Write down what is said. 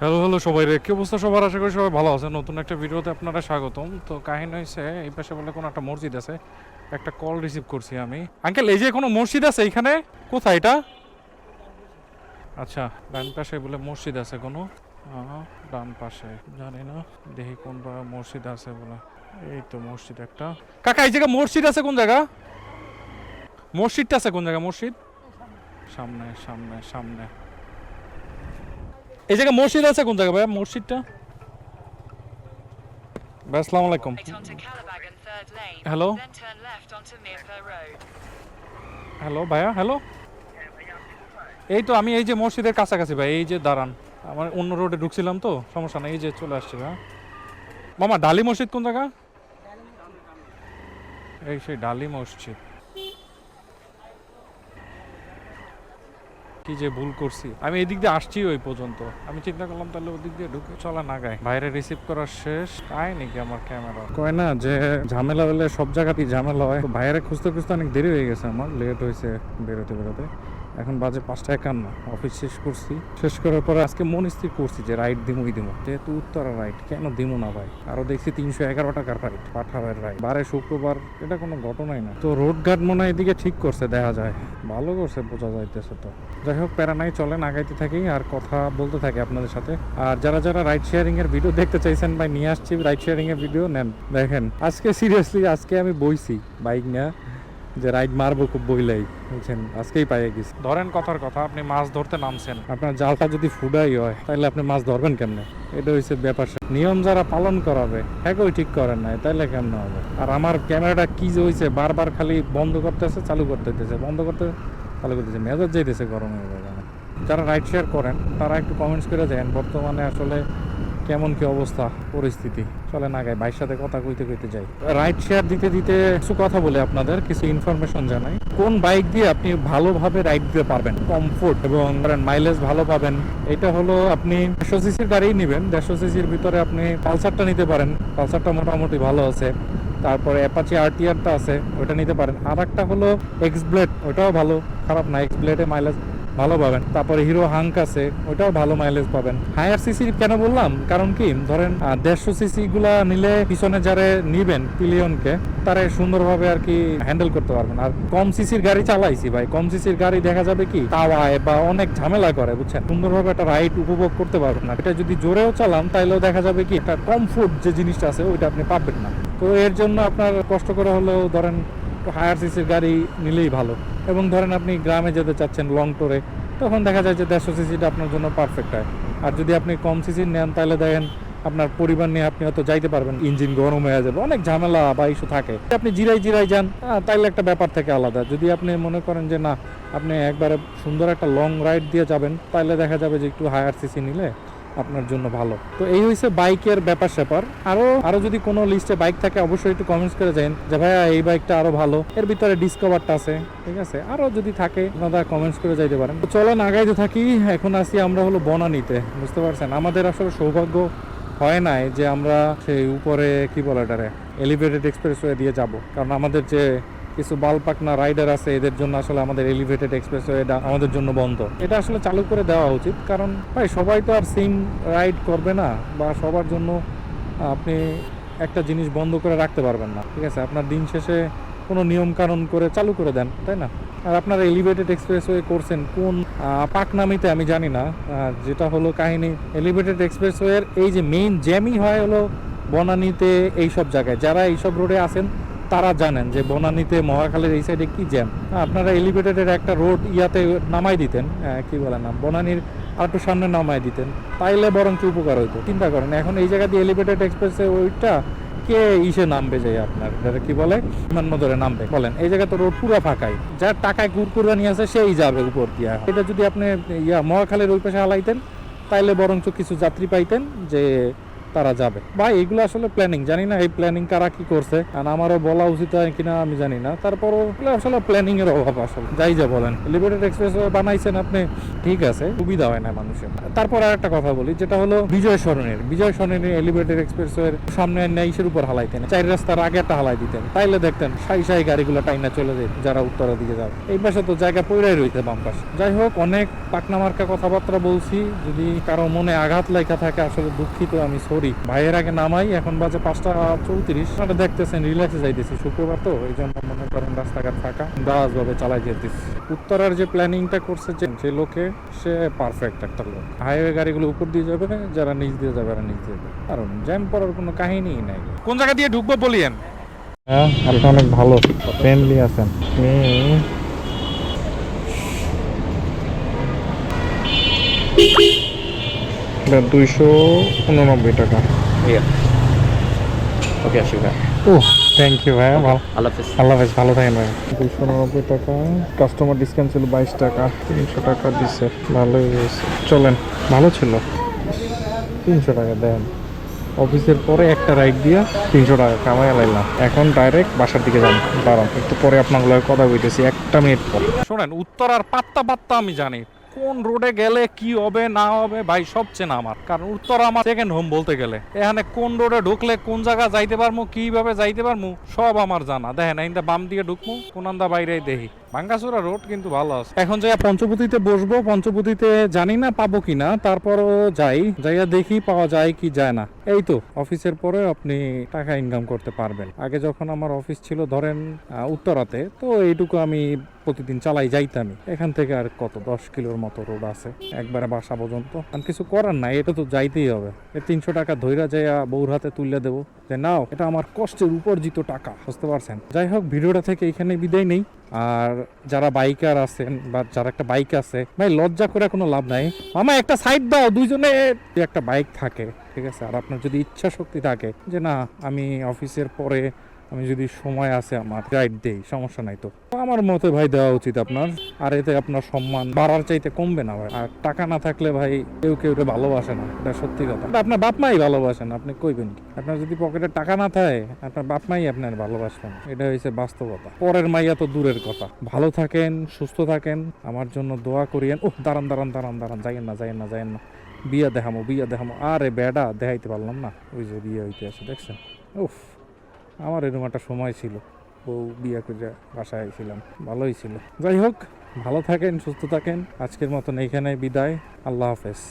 Hello hello সবাই রে কি অবস্থা সবার? আশা করি সবাই ভালো আছে। নতুন একটা ভিডিওতে আপনারা স্বাগতম। তো কাহিনী হয়েছে এই পাশে বলে কোনো একটা মসজিদ আছে। একটা কল রিসিভ করছি আমি। আঙ্কেল এই যে কোনো মসজিদ আছে এইখানে? কোথায় এটা? আচ্ছা ডান পাশে বলে মসজিদ আছে কোনো? ডান পাশে। জানি না, দেখি কোন মসজিদ আছে বলে। এই তো মসজিদ একটা। কাকা, এই জায়গায় মসজিদ আছে কোন জায়গা? মসজিদটা আছে কোন জায়গা? মসজিদ? সামনে সামনে সামনে। এই জায়গায় মসজিদ আছে কোন জায়গায় ভাইয়া মসজিদটা? ভাই আসসালামু আলাইকুম। Road. হ্যালো ভাইয়া হ্যালো এই তো আমি এই যে মসজিদের কাছাকাছি ভাই এই যে দাঁড়ান। আমার অন্য রোডে ঢুকছিলাম তো সমস্যা নেই এই যে চলে আসছি ভাই মামা ডালি মসজিদ কোন জায়গা? এই সেই ডালি মসজিদ। কি যে ভুল করছি। আমি এদিক দিয়ে আসছি ওই পর্যন্ত। আমি চিন্তা করলাম তাহলে ওদিক দিয়ে ঢুকে চলা না গায়ে। বাইরে রিসিভ করা শেষ। তাই নাকি আমার ক্যামেরা কয় না যে ঝামেলা হলে সব জায়গাতেই ঝামেলা হয়। বাইরে খুঁজতে খুঁজতে অনেক দেরি হয়ে গেছে আমার। লেট হয়েছে বেরোতে বেরোতে। এখন বাজে পাঁচটা একান্ন অফিস শেষ করছি। শেষ করার পরে আজকে মন স্থির করছি যে রাইড দিমুই দিমু। যেহেতু উত্তরা রাইড কেন দিমু না ভাই? আরও দেখছি তিনশো এগারো টাকার রাইড পাঠাবের রাইড বারে শুক্রবার, এটা কোনো ঘটনাই না। তো রোড ঘাট মনে হয় এদিকে ঠিক করছে, দেখা যায়। ভালো করছে, বোঝা যাইতেছে তো। যাই হোক, প্যারা নাই, চলেন, আগাইতে থাকি আর কথা বলতে থাকি আপনাদের সাথে। আর যারা যারা রাইড শেয়ারিং এর ভিডিও দেখতে চাইছেন ভাই, নিয়ে আসছি রাইড শেয়ারিং এর ভিডিও নেন। দেখেন, আজকে সিরিয়াসলি আজকে আমি বইছি বাইক নিয়ে। যে রাইড মারবো খুব বইলাই বুঝছেন? আজকেই পাইয়ে গেছি। ধরেন কথার কথা আপনি মাছ ধরতে নামছেন। আপনার জালটা যদি ফুডাই হয় তাহলে আপনি মাছ ধরবেন কেমনে? এটা হচ্ছে ব্যাপার। নিয়ম যারা পালন করাবে একই ঠিক করেন নাই তাইলে কেমনে হবে? আর আমার ক্যামেরাটা কি যে হয়েছে বারবার খালি বন্ধ করতেছে চালু করতে দিতেছে বন্ধ করতে চালু করতেছে মেজাজ যাইতেছে গরম হয়ে যায় যারা রাইড শেয়ার করেন তারা একটু কমেন্টস করে দেন বর্তমানে আসলে কেমন কি অবস্থা, পরিস্থিতি? চলে না গায়ে ভাইয়ের সাথে কথা কইতে কইতে যাই। রাইড শেয়ার দিতে দিতে কিছু কথা বলে আপনাদের, কিছু ইনফরমেশন জানাই। কোন বাইক দিয়ে আপনি ভালোভাবে রাইড দিতে পারবেন? কমফোর্ট এবং মাইলেজ ভালো পাবেন। এটা হলো আপনি দেড়শো সিসির গাড়ি নেবেন। দেড়শো সিসির ভিতরে আপনি পালসারটা নিতে পারেন। পালসারটা মোটামুটি ভালো আছে। তারপরে অ্যাপাচি আরটিআরটা আছে ওটা নিতে পারেন। আর একটা হলো এক্স ব্লেড ওটাও ভালো। খারাপ না এক্স ব্লেডে মাইলেজ ভালো পাবেন। তারপরে হিরো হাঙ্ক আছে ওটাও ভালো মাইলেজ পাবেন। হায়ার সিসি কেন বললাম? কারণ কি? ধরেন দেড়শো সিসি গুলা নিলে পিছনে যারা নিবেন, পিলিয়নকে, তারা সুন্দরভাবে আর কি হ্যান্ডেল করতে পারবেন। আর কম সিসির গাড়ি চালাইছি ভাই, কম সিসির গাড়ি দেখা যাবে কি? তাওয়ায় বা অনেক ঝামেলা করে, বুঝছেন? সুন্দরভাবে একটা রাইড উপভোগ করতে পারবেন না। এটা যদি জোরেও চালান তাহলেও দেখা যাবে কি, একটা কমফোর্ট যে জিনিসটা আছে, ওইটা আপনি পাবেন না। তো এর জন্য আপনার কষ্ট করে হলেও ধরেন, হায়ার সিসির গাড়ি নিলেই ভালো। এবং ধরেন আপনি গ্রামে যেতে চাচ্ছেন লং ট্যুরে তখন দেখা যায় যে দেড়শো সিসিটা আপনার জন্য পারফেক্ট হয়। আর যদি আপনি কম সিসির নেন, তাহলে দেখেন আপনার পরিবার নিয়ে আপনি হয়তো যাইতে পারবেন। ইঞ্জিন গরম হয়ে যাবে, অনেক ঝামেলা বা ইস্যু থাকে। আপনি জিরাই জিরাই যান তাইলে একটা ব্যাপার থেকে আলাদা। যদি আপনি মনে করেন যে না, আপনি একবারে সুন্দর একটা লং রাইড দিয়ে যাবেন তাহলে দেখা যাবে যে একটু হায়ার সিসি নিলে আপনার জন্য ভালো। তো এই হয়েছে বাইকের ব্যাপার স্যাপার। আরও আরও যদি কোনো লিস্টে বাইক থাকে, অবশ্যই একটু কমেন্টস করে যান যে, ভাইয়া, এই বাইকটা আরও ভালো। এর ভিতরে ডিসকভারটা আছে, ঠিক আছে? আরও যদি থাকে, আপনারা কমেন্টস করে যাইতে পারেন। তো চলেন, আগাইতে থাকি। এখন আসি আমরা হলো বনানীতে, বুঝতে পারছেন? আমাদের আসলে সৌভাগ্য হয় নাই যে আমরা সেই উপরে, কি বলে এটারে এলিভেটেড এক্সপ্রেসওয়ে দিয়ে যাব। কারণ আমাদের যে কিছু বালপাকনা রাইডার আছে, এদের জন্য আসলে আমাদের এলিভেটেড এক্সপ্রেসওয়েটা আমাদের জন্য বন্ধ। এটা আসলে চালু করে দেওয়া উচিত, কারণ ভাই, সবাই তো আর সেম রাইড করবে না, বা সবার জন্য আপনি একটা জিনিস বন্ধ করে রাখতে পারবেন না। ঠিক আছে, আপনার দিন শেষে কোনো নিয়ম কানুন করে চালু করে দেন, তাই না? আর আপনারা এলিভেটেড এক্সপ্রেসওয়ে করছেন কোন পাকনামিতে আমি জানি না যেটা হলো কাহিনী। এলিভেটেড এক্সপ্রেসওয়ের এই যে মেইন জ্যামই হয় হলো বনানীতে এই সব জায়গায়। যারা এইসব রোডে আছেন তারা জানেন যে বনানীতে, মহাখালীর এই সাইডে কি জ্যাম আপনারা এলিভেটেডের একটা রোড ইয়াতে নামাই দিতেন কি বলে না বনানীর আর একটু সামনে নামাই দিতেন। তাইলে বরং কি উপকার হইতো। চিন্তা করেন, এখন এই জায়গা দিয়ে এলিভেটেড এক্সপ্রেসে ওইটা কে ইসে নামবে যাই আপনার? যেটা কি বলে? বিমান্য ধরে নামবে। বলেন, এই জায়গা তো রোড পুরো ফাঁকাই। যার টাকায় কুরকুরানি আছে, সেই যাবে উপর দিয়া। এটা যদি আপনি, ইয়া, মহাখালীর ওই পাশে হালাইতেন, তাইলে বরঞ্চ কিছু যাত্রী পাইতেন যে তারা যাবে। বা এগুলো আসলে প্ল্যানিং জানি না এই প্ল্যানিং কারা কি করছে আর আমারও বলা উচিত হয় কিনা আমি জানি না। তারপরও আসলে প্ল্যানিং এর অভাব আসলে। যাই যা বলেন। এলিভেটেড এক্সপ্রেস বানাইছেন আপনি, ঠিক আছে, সুবিধা হয় না মানুষের। তারপর আর একটা কথা বলি, যেটা হলো বিজয় সরণের বিজয় সরণের এলিভেটেড এক্সপ্রেস এর সামনে নাইসের উপর হালাইতেন চার রাস্তার আগে একটা হালাই দিতেন। তাইলে দেখতেন, সাই সাই গাড়িগুলো টাইনা চলে যেত যারা উত্তরের দিকে যাবে। এই পাশে তো জায়গা পইরাই রইতে বাম পাশে। যাই হোক, অনেক পাকনা মার্কা কথাবার্তা বলছি। যদি কারও মনে আঘাত লেখা থাকে, আসলে দুঃখিত, আমি সরি ভাইয়ের আগে নামাই এখন বাজে পাঁচটা চৌত্রিশ। আপনারা দেখতেছেন রিল্যাক্সে যাইতেছি। শুক্রবার তো এই জন্য মনে করেন রাস্তাঘাট ফাঁকা। দাস ভাবে চালাই যেতেছি। উত্তরার যে প্ল্যানিংটা করছে যে লোকে সে পারফেক্ট একটা লোক। হাইওয়ে গাড়িগুলো উপর দিয়ে যাবে যারা নিচ দিয়ে যাবে এরা নিচ দিয়ে যাবে। কারণ জ্যাম পড়ার কোনো কাহিনীই নাই। কোন জায়গা দিয়ে ঢুকবো বলিয়েন? হ্যাঁ আপনি অনেক ভালো ফ্রেন্ডলি আছেন। দুইশো উননব্বই টাকা। Iya. Oke, আসি ভাই। ও থ্যাংক ইউ ভাই ভালো। আল্লাহ হাফেজ। আল্লাহ হাফেজ ভালো থাকেন ভাই দুশো উননব্বই টাকা কাস্টমার ডিসকাউন্ট ছিল বাইশ টাকা তিনশো টাকা দিছে। ভালোই হয়েছে। চলেন ভালো ছিল। তিনশো টাকা দেন। অফিসের পরে একটা রাইড দিয়ে তিনশো টাকা কামাই লাইলাম। এখন ডাইরেক্ট বাসার দিকে যান। দাঁড়ান একটু পরে আপনার কথা বলতেছি একটা মিনিট পর। শোনেন উত্তর আর পাত্তা পাত্তা আমি জানি। কোন রোডে গেলে কি হবে, না হবে, ভাই সব চেনা আমার। কারণ উত্তর আমার সেকেন্ড হোম বলতে গেলে। এখানে কোন রোডে ঢুকলে, কোন জায়গা যাইতে পারব কীভাবে যাইতে পারব সব আমার জানা। দেখেন, এই বাম দিকে ঢুকবো কোন বাইরে দেখি। ভাঙ্গাসুরা রোড কিন্তু ভালো আছে। এখন যাই পঞ্চপতিতে বসবো পঞ্চপতিতে জানি না পাবো কিনা, তারপরও যাই, যাইয়া দেখি পাওয়া যায় কি যায় না। এই তো, অফিসের পরে আপনি টাকা ইনকাম করতে পারবেন। আগে যখন আমার অফিস ছিল ধরেন উত্তরাতে, তো এইটুকু আমি প্রতিদিন চালাই যাইতামই। এখান থেকে আর কত, দশ কিলোর মতো রোড আছে, একবারে বাসা পর্যন্ত। আর কিছু করার নাই, এটা তো যাইতেই হবে। তিনশো টাকা ধৈরা যাইয়া বউর হাতে তুলে দেবো। যে নাও। এটা আমার কষ্টের উপার্জিত টাকা। বুঝতে পারছেন? যাই হোক, ভিডিওটা থেকে এখানে বিদায় নেই। আর যারা বাইকার আছেন বা যারা একটা বাইক আছে, ভাই, লজ্জা করে কোনো লাভ নাই। মামা, একটা সাইড দাও, দুইজনে। একটা বাইক থাকে, ঠিক আছে? আর আপনার যদি ইচ্ছা শক্তি থাকে, যে না, আমি অফিসের পরে আমি যদি সময় আছে আমার রাইড দেই, সমস্যা নাই তো। আমার মতে ভাই দেওয়া উচিত আপনার, আর এতে আপনার সম্মান বাড়ার চাইতে কমবে না ভাই। আর টাকা না থাকলে ভাই কেউ কেউ ভালোবাসে না, এটা সত্যি কথা। আপনার বাপ মাই ভালোবাসেন, আপনি কইবেন কি? আপনার যদি পকেটে টাকা না থাকে, আপনার বাপ মাই আপনার ভালোবাসবেন এটা হয়েছে বাস্তবতা। পরের মাইয়া তো দূরের কথা। ভালো থাকেন, সুস্থ থাকেন, আমার জন্য দোয়া করিয়েন। ও দাঁড়ান দাঁড়ান দাঁড়ান দাঁড়ান, যাইয়েন না যাইয়েন না যাইয়েন না। বিয়া দেখামো বিয়া দেখামো। আরে বেডা, দেখাইতে পারলাম না। ওই যে বিয়ে হইতে আছে দেখছেন? উফ। আমার এরকম একটা সময় ছিল। বউ বিয়ে করে বাসায় ছিলাম। ভালোই ছিল। যাই হোক, ভালো থাকেন, সুস্থ থাকেন। আজকের মতন এইখানে বিদায়। আল্লাহ হাফেজ।